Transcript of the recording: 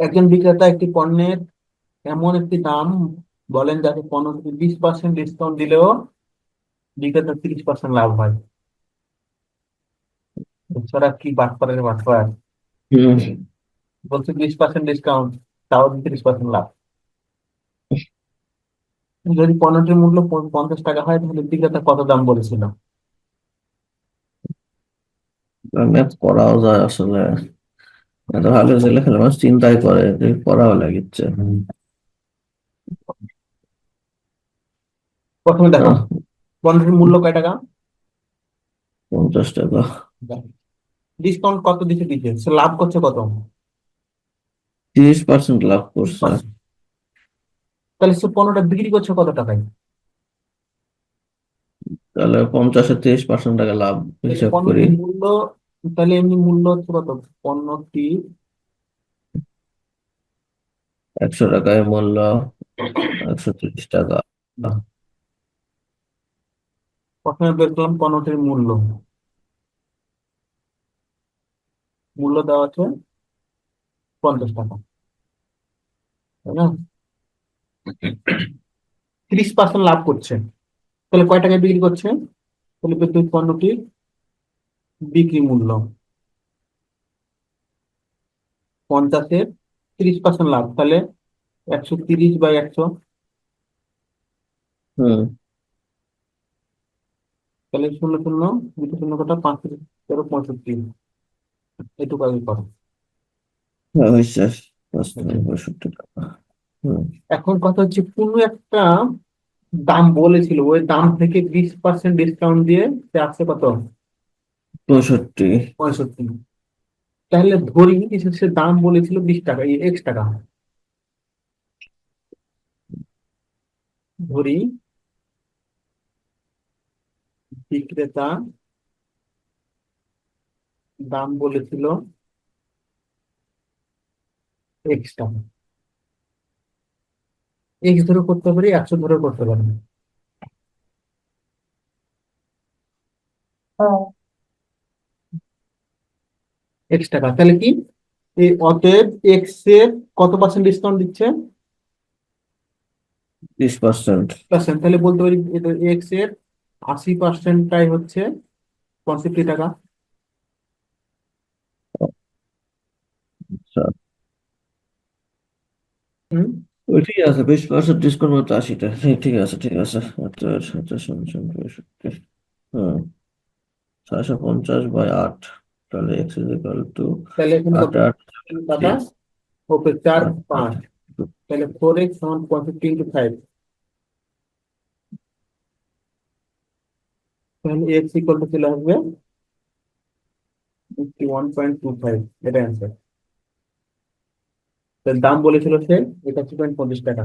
একজন বিক্রেতা একটি পণ্যের এমন একটি দাম বলেন যাতে পণ্যটিতে বিশ পার্সেন্ট ডিসকাউন্ট দিলেও বিক্রেতার তিরিশ পার্সেন্ট লাভ হয়। এছাড়া কি বাটপার হুম বলছে বিশ পার্সেন্ট ডিসকাউন্ট তাও তিরিশ পার্সেন্ট লাভ। যদি পণ্যটির মূল্য পঞ্চাশ টাকা হয়, তাহলে বিক্রেতা কত দাম বলেছিল? ম্যাথ করাও যায় আসলে। ভালো ছেলে খেলে মানুষ চিন্তাই করে যে পড়াও লাগিচ্ছে। প্রথমে দেখো আহ, মূল্য কয় টাকা? পঞ্চাশ টাকা। ডিসকাউন্ট কত দিতে দিচ্ছে? সে লাভ করছে কত? তিরিশ পার্সেন্ট লাভ করছে। তাহলে সে পণ্যটা বিক্রি করছে কত টাকায়? তাহলে পঞ্চাশে তিরিশ পার্সেন্ট টাকা লাভ হিসাব করি। মূল্য তাহলে এমনি মূল্য হচ্ছে কত? পণ্যটি একশো টাকায় মূল্য একশো তিরিশ টাকা। প্রথমে বের করলাম পণ্যটির মূল্য। মূল্য দেওয়া আছে পঞ্চাশ টাকা। তাই না? ত্রিশ পার্সেন্ট লাভ করছে। তাহলে কয় টাকায় বিক্রি করছে? তাহলে বিদ্যুৎ পণ্যটির বিক্রি মূল্য। পঞ্চাশের ত্রিশ পার্সেন্ট লাভ তাহলে একশো তিরিশ বাই একশো। হুম। তাহলে শূন্য শূন্য দুটো শূন্য কটা পাঁচ তেরো পঁয়ষট্টি। এটুকু আগে করো হ্যাঁ, হুম। এখন কথা হচ্ছে কোনো একটা দাম বলেছিল ওই দাম থেকে বিশ পার্সেন্ট ডিসকাউন্ট দিয়ে সে আসছে কত? পঁয়ষট্টি। পঁয়ষট্টি। তাহলে ধরি সে দাম বলেছিল বিশ টাকা এই এক্স টাকা। ধরি। বিক্রেতা দাম বলেছিল এক্স টাকা। এক্স ধরে করতে পারি একশো ধরে করতে পারি। এক্স টাকা তাহলে কি এই অতএব এক্সের কত পার্সেন্ট ডিসকাউন্ট দিচ্ছে তিরিশ পার্সেন্ট পার্সেন্ট তাহলে বলতে পারি এক্সের আশি পার্সেন্টটাই হচ্ছে পঁয়ষট্টি টাকা আচ্ছা হুম ঠিক আছে বিশ পার্সেন্ট ডিসকাউন্ট আশিটা ঠিক আছে ঠিক আছে আচ্ছা আচ্ছা ছয়শো পঞ্চাশ বাই আট তাহলে এক্স ইজ ইকাল টু তাহলে এখানে আট আট টাকা ওকে চার পাঁচ। তাহলে ফোর এক্স সমান পঁয়ষট্টি ইন্টু ফাইভ তাহলে এক্স ইকুয়াল টু চলে আসবে fifty one point two five এটা অ্যান্সার তার দাম বলেছিল সে একাশি পয়েন্ট পঞ্চাশ টাকা।